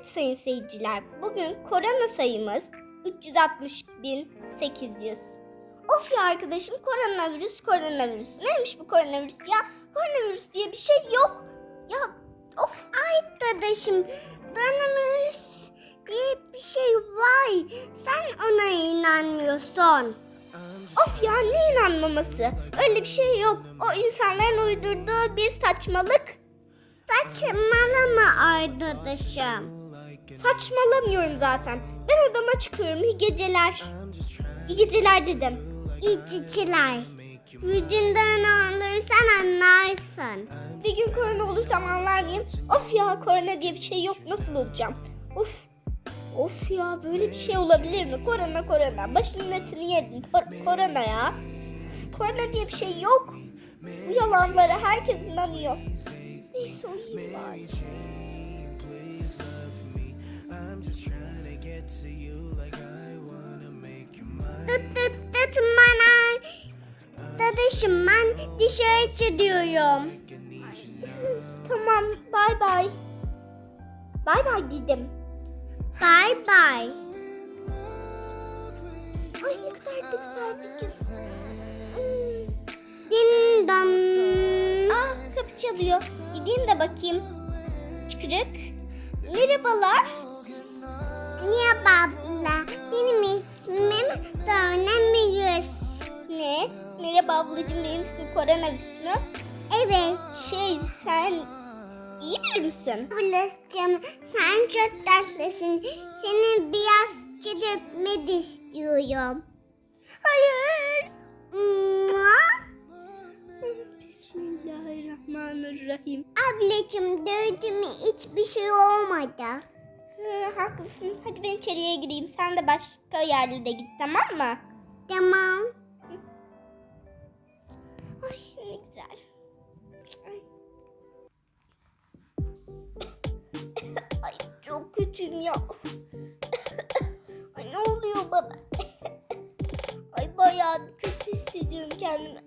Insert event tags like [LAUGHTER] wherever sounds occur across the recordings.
Evet sayın seyirciler, bugün korona sayımız 360.800. Of ya arkadaşım koronavirüs, koronavirüs. Neymiş bu koronavirüs ya? Koronavirüs diye bir şey yok. Ya of. Arkadaşım koronavirüs diye bir şey var. Sen ona inanmıyorsun. Of ya ne inanmaması? Öyle bir şey yok. O insanların uydurduğu bir saçmalık. Saçmalama arkadaşım. Saçmalamıyorum zaten. Ben odama çıkıyorum. İyi geceler. İyi geceler dedim. İyi geceler. Vücudundan anlarsan anlarsın. Bir gün korona olursam anlar mıyım? Of ya korona diye bir şey yok. Nasıl olacağım? Of. Of ya böyle bir şey olabilir mi? Korona korona. Başının etini yedin. Kor- korona ya. Korona diye bir şey yok. Bu yalanlara herkes inanıyor. Neyse uyuyayım bari. Tıt tıt tıt bana. Dadışım ben dışarı çıkıyorum. tamam bay bay. Bay bay dedim. Bay bay. Ay ne kadar da güzel kız. Din dam. Ah kapı çalıyor. Gideyim de bakayım. Çıkırık. Merhabalar. Merhaba ablacığım benim ismim koronavirüs mü? Evet. Şey sen iyi biri misin? Ablacığım sen çok tatlısın. Seni biraz çırpmak istiyorum. Hayır. Bismillahirrahmanirrahim. Ablacığım dövdüğüme hiçbir şey olmadı. Hı, haklısın. Hadi ben içeriye gireyim. Sen de başka yerlere git tamam mı? Tamam. Ya. [COUGHS] Ay ne oluyor bana? [COUGHS] Ay bayağı bir kötü hissediyorum kendimi.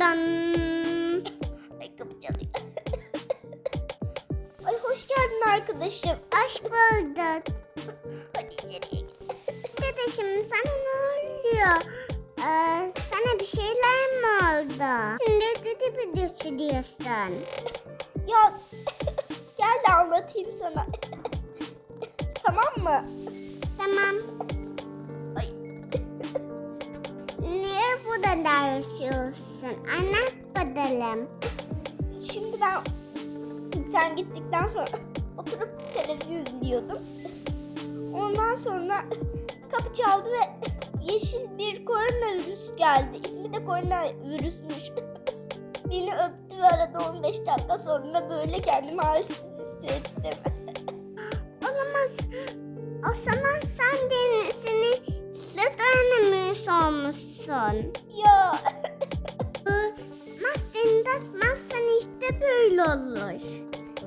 Dan. [COUGHS] Ay kapı çalıyor. Ay hoş geldin arkadaşım. Hoş bulduk. Hadi içeriye gir. Arkadaşım sana ne oluyor? Ee, sana bir şeyler mi oldu? Şimdi kötü bir düşünüyorsun. Ya [LAUGHS] gel de anlatayım sana. [LAUGHS] tamam mı? Tamam. Ay. [LAUGHS] Niye burada yaşıyorsun? Anlat bakalım. Şimdi ben sen gittikten sonra oturup televizyon izliyordum. Ondan sonra kapı çaldı ve yeşil bir koronavirüs geldi. İsmi de koronavirüsmüş. Beni öptü ve arada 15 dakika sonra böyle kendimi halsiz hissettim. Olamaz. O zaman sen de seni süt öğrenmiş olmuşsun. Ya. Maskeni takmazsan işte böyle olur.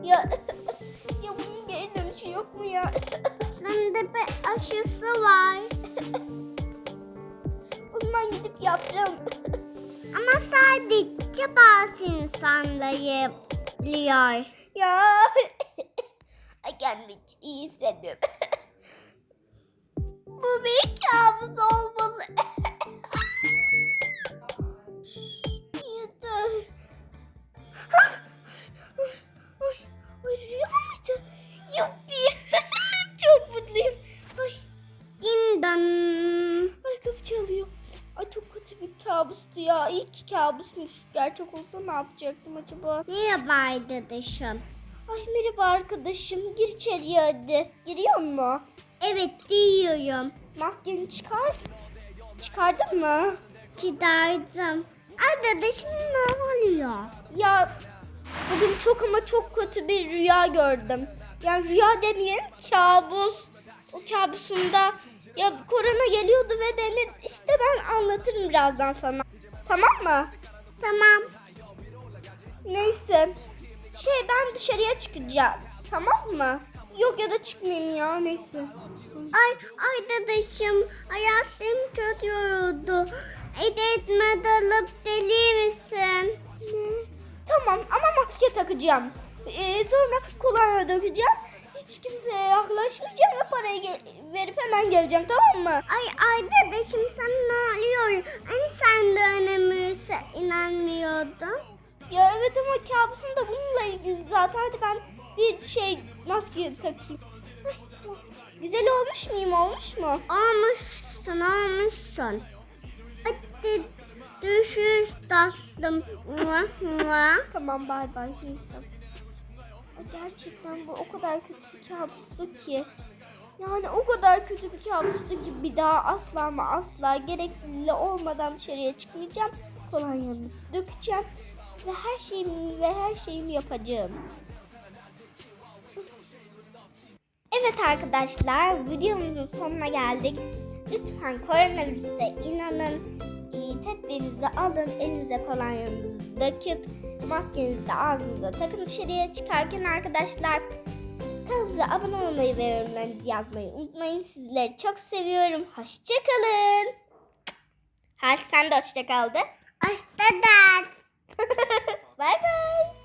Ya, ya bunun geri dönüşü yok mu ya? Aslında bir aşısı var. o zaman gidip yapacağım. Ama sadece bazı insanlar yapıyor. Ya. [LAUGHS] Ay iyi hissediyorum. [LAUGHS] Bu bir kabus olmalı. [LAUGHS] kabustu ya. İyi ki kabusmuş. Gerçek olsa ne yapacaktım acaba? Merhaba arkadaşım. Ay merhaba arkadaşım. Gir içeriye hadi. Giriyor mu? Evet giriyorum. Maskeni çıkar. Çıkardın mı? Çıkardım. Arkadaşım ne oluyor? Ya bugün çok ama çok kötü bir rüya gördüm. Yani rüya demeyelim kabus. O kabusumda ya korona geliyordu ve beni işte ben anlatırım birazdan sana. Tamam mı? Tamam. Neyse. Şey ben dışarıya çıkacağım. Tamam mı? Yok ya da çıkmayayım ya neyse. Ay arkadaşım hayatım çok yoruldu. Edetme dalıp deli misin? Ne? Tamam ama maske takacağım. Ee, sonra kolonya dökeceğim. Hiç kimseye yaklaşmayacağım ve parayı verip hemen geleceğim tamam mı? Ay arkadaşım sen ne oluyor? Hani sen de önemliyse inanmıyordun. Ya evet ama kabusum da bununla ilgili zaten. Hadi ben bir şey maske takayım. Ay, tamam. Güzel olmuş muyum olmuş mu? Olmuşsun olmuşsun. Hadi düşüş tatlım. Tamam bay bay neyse. Gerçekten bu o kadar kötü bir kabustu ki. Yani o kadar kötü bir kabustu ki bir daha asla ama asla gerekli olmadan dışarıya çıkmayacağım. Kolonyamı dökeceğim ve her şeyimi ve her şeyimi yapacağım. Evet arkadaşlar videomuzun sonuna geldik. Lütfen koronavirüse inanın. Tedbirinizi alın. Elinize kolonyanızı döküp maskenizi de ağzınıza takın dışarıya çıkarken arkadaşlar. Kanalımıza abone olmayı ve yorumlarınızı yazmayı unutmayın. Sizleri çok seviyorum. Hoşçakalın. Hadi sen de hoşça kal de. Hoşça kal. [LAUGHS] Bay bay.